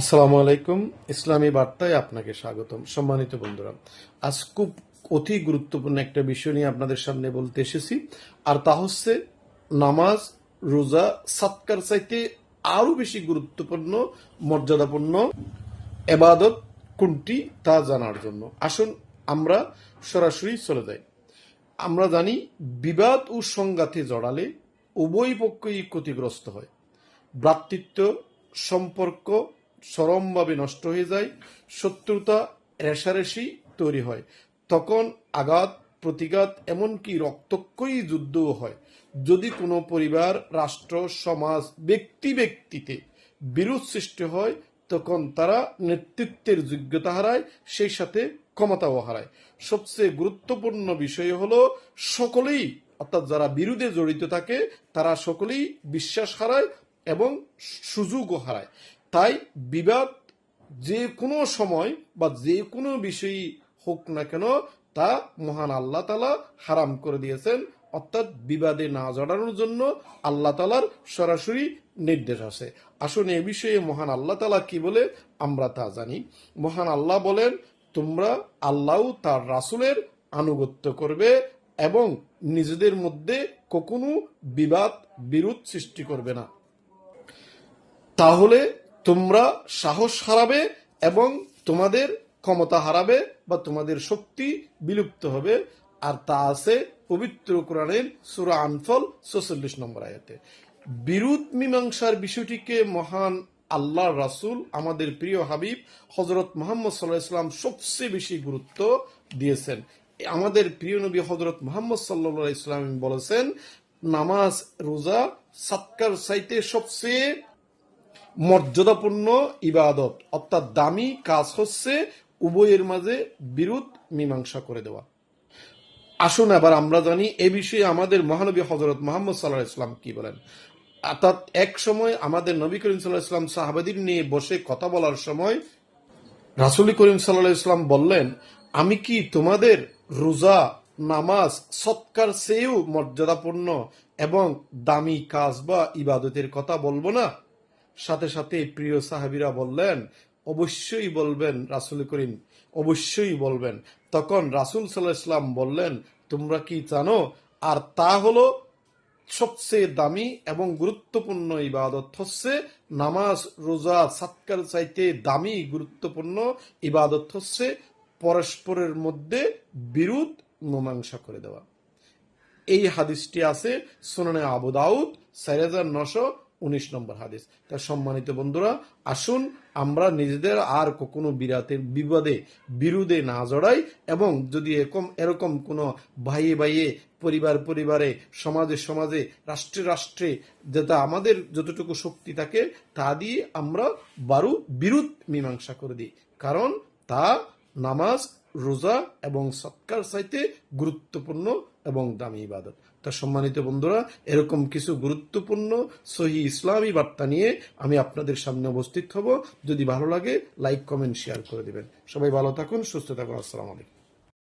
আসসালামু আলাইকুম। ইসলামী বার্তায় আপনাকে স্বাগতম। সম্মানিত বন্ধুরা, আজ খুব অতি গুরুত্বপূর্ণ একটা বিষয় নিয়ে আপনাদের সামনে বলতে এসেছি, আর তা হচ্ছে নামাজ, রোজা, সাতকার চাইতে আরও বেশি গুরুত্বপূর্ণ, মর্যাদাপূর্ণ এবাদত কোনটি তা জানার জন্য। আসুন আমরা সরাসরি চলে যাই। আমরা জানি, বিবাদ ও সংঘাতে জড়ালে উভয় পক্ষই ক্ষতিগ্রস্ত হয়। ভ্রাতৃত্ব, সম্পর্ক চরমভাবে নষ্ট হয়ে যায়, শত্রুতা রেশারেশি তৈরি হয়। তখন আঘাত, প্রতিঘাত, এমনকি রক্তক্ষয়ী যুদ্ধও হয়। যদি কোনো পরিবার, রাষ্ট্র, সমাজ, ব্যক্তি ব্যক্তিতে বিরোধ সৃষ্টি হয়, তখন তারা নেতৃত্বের যোগ্যতা হারায়, সেই সাথে ক্ষমতাও হারায়। সবচেয়ে গুরুত্বপূর্ণ বিষয় হলো, সকলেই, অর্থাৎ যারা বিরোধে জড়িত থাকে, তারা সকলেই বিশ্বাস হারায় এবং সুযোগও হারায়। তাই বিবাদ যে কোনো সময় বা যে কোনো বিষয়ই হোক না কেন তা মহান আল্লাহ তালা হারাম করে দিয়েছেন। অর্থাৎ বিবাদে না জড়ানোর জন্য আল্লাহ তালার সরাসরি নির্দেশ আছে। আসুন এ বিষয়ে মহান আল্লাহ তালা কি বলে আমরা তা জানি। মহান আল্লাহ বলেন, তোমরা আল্লাহ তার রাসুলের আনুগত্য করবে এবং নিজেদের মধ্যে কখনো বিবাদ বিরোধ সৃষ্টি করবে না। তাহলে তোমরা সাহস হারাবে এবং তোমাদের ক্ষমতা হারাবে বা তোমাদের শক্তি বিলুপ্ত হবে। আর তা আছে পবিত্র কোরআনের সুরা আনফল ছচল্লিশ নম্বর আয়াতে। বিরোধ মীমাংসার বিষয়টিকে মহান আল্লাহ রাসুল, আমাদের প্রিয় হাবিব হজরত মোহাম্মদ সাল্লাহ ইসলাম সবচেয়ে বেশি গুরুত্ব দিয়েছেন। আমাদের প্রিয় নবী হজরত মোহাম্মদ সাল্লাহ ইসলাম বলেছেন, নামাজ, রোজা, সাতকার সাইতে সবচেয়ে মর্যাদাপূর্ণ ইবাদত, অর্থাৎ দামি কাজ হচ্ছে উভয়ের মাঝে বিরোধ, মীমাংসা করে দেওয়া। আসুন এবার আমরা জানি এ বিষয়ে আমাদের মহানবী হজরত মোহাম্মদ সাল্লাহ ইসলাম কি বলেন। অর্থাৎ এক সময় আমাদের নবী করিম সাল্লাহ ইসলাম সাহাবাদির নিয়ে বসে কথা বলার সময় রাসুল করিম সাল্লাহ ইসলাম বললেন, আমি কি তোমাদের রোজা, নামাজ, সৎকার চেয়েও মর্যাদাপূর্ণ এবং দামি কাজ বা ইবাদতের কথা বলব না? সাথে সাথে প্রিয় সাহাবিরা বললেন, অবশ্যই বলবেন রাসুল করিম, অবশ্যই বলবেন। তখন রাসুল সাল্লাহ ইসলাম বললেন, তোমরা কি জানো? আর তা হলো সবচেয়ে দামি এবং গুরুত্বপূর্ণ ইবাদত হচ্ছে নামাজ, রোজা, সাতকার চাইতে দামি গুরুত্বপূর্ণ ইবাদত হচ্ছে পরস্পরের মধ্যে বিরোধ মীমাংসা করে দেওয়া। এই হাদিসটি আছে সুনানে আবু দাউদ চার হাজার নশো উনিশ নম্বর হাদিস। তা সম্মানিত বন্ধুরা, আসুন আমরা নিজেদের আর কখনো বিরাতের বিবাদে বিরোধে না জড়াই এবং যদি এরকম এরকম কোনো ভাইয়ে ভাইয়ে, পরিবার পরিবারে, সমাজে সমাজে, রাষ্ট্রে রাষ্ট্রে যেটা আমাদের যতটুকু শক্তি থাকে, তা দিয়ে আমরা বারু বিরোধ মীমাংসা করে দিই। কারণ তা নামাজ রোজা এবং সৎকার চাইতে গুরুত্বপূর্ণ এবং দামি ইবাদত। তা সম্মানিত বন্ধুরা, এরকম কিছু গুরুত্বপূর্ণ সহি ইসলামী বার্তা নিয়ে আমি আপনাদের সামনে উপস্থিত হব। যদি ভালো লাগে, লাইক, কমেন্ট, শেয়ার করে দিবেন। সবাই ভালো থাকুন, সুস্থ থাকুন। আসসালামু আলাইকুম।